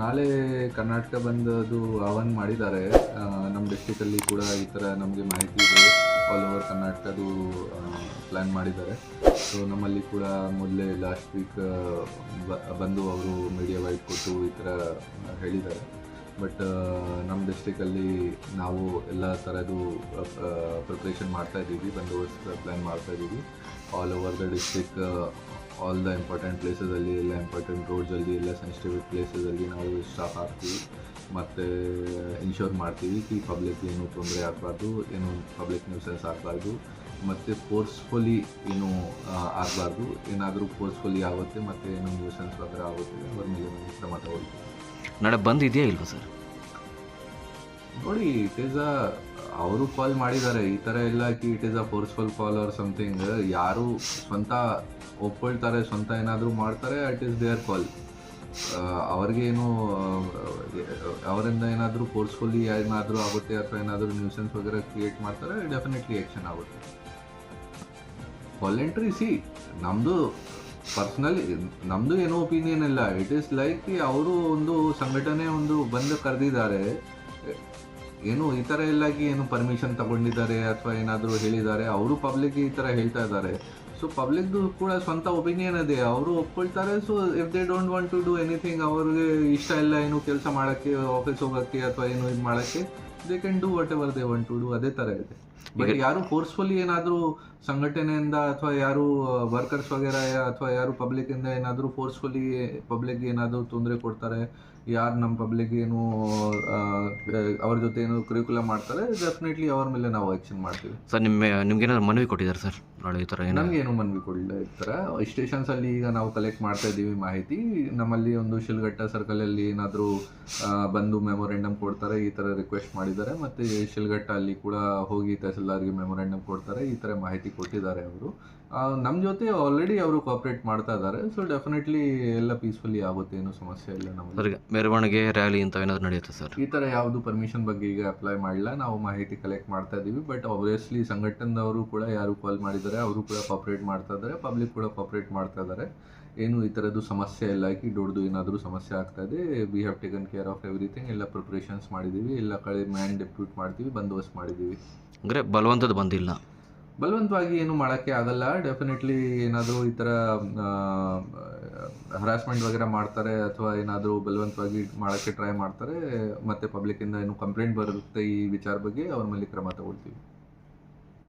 ನಾಳೆ ಕರ್ನಾಟಕ ಬಂದದು ಆಹ್ವಾನ ಮಾಡಿದ್ದಾರೆ. ನಮ್ಮ ಡಿಸ್ಟಿಕಲ್ಲಿ ಕೂಡ ಈ ಥರ ನಮಗೆ ಮಾಹಿತಿ ಇದೆ. ಆಲ್ ಓವರ್ ಕರ್ನಾಟಕದು ಪ್ಲ್ಯಾನ್ ಮಾಡಿದ್ದಾರೆ. ಸೊ ನಮ್ಮಲ್ಲಿ ಕೂಡ ಮೊದಲೇ ಲಾಸ್ಟ್ ವೀಕ್ ಬಂದು ಅವರು ಮೀಡಿಯಾ ವೈಟ್ ಕೊಟ್ಟು ಈ ಥರ ಹೇಳಿದ್ದಾರೆ. ಬಟ್ ನಮ್ಮ ಡಿಸ್ಟಿಕಲ್ಲಿ ನಾವು ಎಲ್ಲ ಥರದ್ದು ಪ್ರಿಪ್ರೇಷನ್ ಮಾಡ್ತಾ ಇದ್ದೀವಿ. ಬಂದೋಬಸ್ತ್ ಪ್ಲ್ಯಾನ್ ಮಾಡ್ತಾ ಇದ್ದೀವಿ. All over the district all the important ಪ್ಲೇಸಸಲ್ಲಿ ಎಲ್ಲ ಇಂಪಾರ್ಟೆಂಟ್ ರೋಡ್ಸಲ್ಲಿ ಎಲ್ಲ ಸೆನ್ಸಿಟಿವ್ ಪ್ಲೇಸಸಲ್ಲಿ ನಾವು ಸ್ಟಾಫ್ ಹಾಕ್ತೀವಿ. ಮತ್ತು ಇನ್ಶೋರ್ ಮಾಡ್ತೀವಿ ಕಿ ಪಬ್ಲಿಕ್ ಏನು ತೊಂದರೆ ಆಗಬಾರ್ದು ಏನು ಪಬ್ಲಿಕ್ ನ್ಯೂಸೆನ್ಸ್ ಆಗಬಾರ್ದು ಮತ್ತು ಫೋರ್ಸ್ಫುಲಿ ಏನು ಆಗಬಾರ್ದು. ಏನಾದರೂ ಫೋರ್ಸ್ಫುಲಿ ಆಗುತ್ತೆ ಮತ್ತು ಏನು ನ್ಯೂಸೆನ್ಸ್ ವಗರ ಆಗುತ್ತೆ ಅವ್ರ ಮೇಲೆ ನಾನು ಕ್ರಮ ತಗೊಳ್ತೀವಿ. ನಾಳೆ ಬಂದಿದೆಯಾ ಇದೆಯಾ ಇಲ್ವಾ ಸರ್? ನೋಡಿ ಇಟ್ ಈಸ್ ಅ ಅವರು ಕಾಲ್ ಮಾಡಿದ್ದಾರೆ. ಈ ಥರ ಎಲ್ಲ ಕಿ it is a forceful call or something ಯಾರು ಸ್ವಂತ ಒಪ್ಕೊಳ್ತಾರೆ ಸ್ವಂತ ಏನಾದರೂ ಮಾಡ್ತಾರೆ ಅಟ್ ಈಸ್ ದೇರ್ ಕಾಲ್ ಅವ್ರಿಗೇನು ಅವರಿಂದ ಏನಾದರೂ ಫೋರ್ಸ್ಫುಲ್ಲಿ ಏನಾದರೂ ಆಗುತ್ತೆ ಅಥವಾ ಏನಾದರೂ ನ್ಯೂಸೆನ್ಸ್ ವಗೇರೆ ಕ್ರಿಯೇಟ್ ಮಾಡ್ತಾರೆ ಡೆಫಿನೆಟ್ಲಿ ಆ್ಯಕ್ಷನ್ ಆಗುತ್ತೆ. ವಾಲಂಟ್ರಿ ಸಿ ನಮ್ಮದು ಪರ್ಸ್ನಲಿ ನಮ್ಮದು ಏನೋ ಒಪಿನಿಯನ್ ಇಲ್ಲ. ಇಟ್ ಈಸ್ ಲೈಕ್ ಅವರು ಒಂದು ಸಂಘಟನೆ ಒಂದು ಬಂದು ಕರೆದಿದ್ದಾರೆ. ಏನು ಈ ಥರ ಎಲ್ಲಾಗಿ ಏನು ಪರ್ಮಿಷನ್ ತಗೊಂಡಿದ್ದಾರೆ ಅಥವಾ ಏನಾದರೂ ಹೇಳಿದ್ದಾರೆ, ಅವರು ಪಬ್ಲಿಕ್ ಈ ಥರ ಹೇಳ್ತಾ ಇದ್ದಾರೆ. ಸೊ ಪಬ್ಲಿಕ್ದು ಕೂಡ ಸ್ವಂತ ಒಪಿನಿಯನ್ ಇದೆ ಅವರು ಒಪ್ಕೊಳ್ತಾರೆ so if they don't want to do anything ಅವ್ರಿಗೆ ಇಷ್ಟ ಇಲ್ಲ, ಏನು ಕೆಲಸ ಮಾಡೋಕ್ಕೆ ಆಫೀಸ್ ಹೋಗೋಕ್ಕೆ ಅಥವಾ ಏನು ಇದು ಮಾಡೋಕ್ಕೆ they can do whatever they want to do ಅದೇ ತರ ಇದೆ. ಬಟ್ ಯಾರು ಫೋರ್ಸ್ಫುಲಿ ಏನಾದರೂ ಸಂಘಟನೆಯಿಂದ ಅಥವಾ ಯಾರು ವರ್ಕರ್ಸ್ ವಗೇರ ಅಥವಾ ಯಾರು ಪಬ್ಲಿಕ್ ಇಂದ ಏನಾದರೂ ಫೋರ್ಸ್ಫುಲಿ ಪಬ್ಲಿಕ್ ಏನಾದರೂ ತೊಂದರೆ ಕೊಡ್ತಾರೆ ಯಾರು ನಮ್ಮ ಪಬ್ಲಿಕ್ ಏನು ಅವ್ರ ಜೊತೆ ಏನು ಕರಿಕ್ಯುಲ ಮಾಡ್ತಾರೆ ಡೆಫಿನೆಟ್ಲಿ ಅವ್ರ ಮೇಲೆ ನಾವು ಆಕ್ಷನ್ ಮಾಡ್ತೀವಿ. ಸರ್ ನಿಮ್ಮ ಏನಾದ್ರು ಮನವಿ ಕೊಟ್ಟಿದ್ದಾರೆ ಸರ್ ನಾಳೆ ಈ ಥರ ನಮ್ಗೆ ನಮಗೇನು ಮನವಿ ಕೊಡಲಿಲ್ಲ ಈ ಥರ ಸ್ಟೇಷನ್ಸ್ ಅಲ್ಲಿ ಈಗ ನಾವು ಕಲೆಕ್ಟ್ ಮಾಡ್ತಾ ಇದ್ದೀವಿ ಮಾಹಿತಿ. ನಮ್ಮಲ್ಲಿ ಒಂದು ಶಿಲ್ಘಟ್ಟ ಸರ್ಕಲ್ ಅಲ್ಲಿ ಏನಾದರೂ ಬಂದು ಮೆಮೊರೆಂಡಮ್ ಕೊಡ್ತಾರೆ ಈ ಥರ ರಿಕ್ವೆಸ್ಟ್ ಮಾಡಿದ್ದಾರೆ ಮತ್ತೆ ಶಿಲ್ಘಟ್ಟ ಅಲ್ಲಿ ಕೂಡ ಹೋಗಿ ತಹಸೀಲ್ದಾರ್ಗೆ ಮೆಮೊರಾಂಡಮ್ ಕೊಡ್ತಾರೆ. ಈ ತರ ಮಾಹಿತಿ ಕೊಟ್ಟಿದ್ದಾರೆ ಅವರು. ನಮ್ಮ ಜೊತೆ ಆಲ್ರೆಡಿ ಅವರು ಕೋಆಪ್ರೇಟ್ ಮಾಡ್ತಾ ಇದ್ದಾರೆ. ಸೊ ಡೆಫಿನೆಟ್ಲಿ ಎಲ್ಲ ಪೀಸ್ಫುಲ್ಲಿ ಆಗುತ್ತೆ ಏನು ಸಮಸ್ಯೆ ಇಲ್ಲ ನಮಗೆ ಮೆರವಣಿಗೆ ರ್ಯಾಲಿ ಅಂತ ಏನಾದ್ರು ನಡೆಯುತ್ತೆ ಸರ್? ಈ ತರ ಯಾವುದು ಪರ್ಮಿಷನ್ ಬಗ್ಗೆ ಈಗ ಅಪ್ಲೈ ಮಾಡಿಲ್ಲ ನಾವು ಮಾಹಿತಿ ಕಲೆಕ್ಟ್ ಮಾಡ್ತಾ ಇದ್ದೀವಿ ಬಟ್ ಆಬ್ವಿಯಸ್ಲಿ ಸಂಘಟನೆದವರು ಕೂಡ ಯಾರು ಕಾಲ್ ಮಾಡಿದ್ದಾರೆ ಅವರು ಕೂಡ ಕೋಆಪರೇಟ್ ಮಾಡ್ತಾ ಇದ್ದಾರೆ. ಪಬ್ಲಿಕ್ ಕೂಡ ಕೋಆಪರೇಟ್ ಮಾಡ್ತಾ ಇದ್ದಾರೆ. ಏನು ಈ ಥರದ್ದು ಸಮಸ್ಯೆ ಇಲ್ಲ. ಹಾಕಿ ದೊಡ್ಡದು ಏನಾದರೂ ಸಮಸ್ಯೆ ಆಗ್ತಾ ಇದೆ. We have taken care of everything ಎಲ್ಲ ಪ್ರಿಪ್ರೇಷನ್ಸ್ ಮಾಡಿದ್ದೀವಿ. ಎಲ್ಲ ಕಡೆ ಮ್ಯಾನ್ ಡೆಪ್ಯೂಟ್ ಮಾಡ್ತೀವಿ ಬಂದೋಬಸ್ತ್ ಮಾಡಿದ್ದೀವಿ. ಅಂದರೆ ಬಲವಂತದ ಬಂದಿಲ್ಲ. ಬಲವಂತವಾಗಿ ಏನು ಮಾಡೋಕ್ಕೆ ಆಗಲ್ಲ ಡೆಫಿನೆಟ್ಲಿ ಏನಾದರೂ ಈ ಥರ ಹರಾಸ್ಮೆಂಟ್ ವಗೇರ ಮಾಡ್ತಾರೆ ಅಥವಾ ಏನಾದರೂ ಬಲವಂತವಾಗಿ ಮಾಡೋಕ್ಕೆ ಟ್ರೈ ಮಾಡ್ತಾರೆ ಮತ್ತೆ ಪಬ್ಲಿಕ್ಕಿಂದ ಏನು ಕಂಪ್ಲೇಂಟ್ ಬರುತ್ತೆ ಈ ವಿಚಾರ ಬಗ್ಗೆ ಅವ್ರ ಮೇಲೆ ಕ್ರಮ ತಗೊಳ್ತೀವಿ.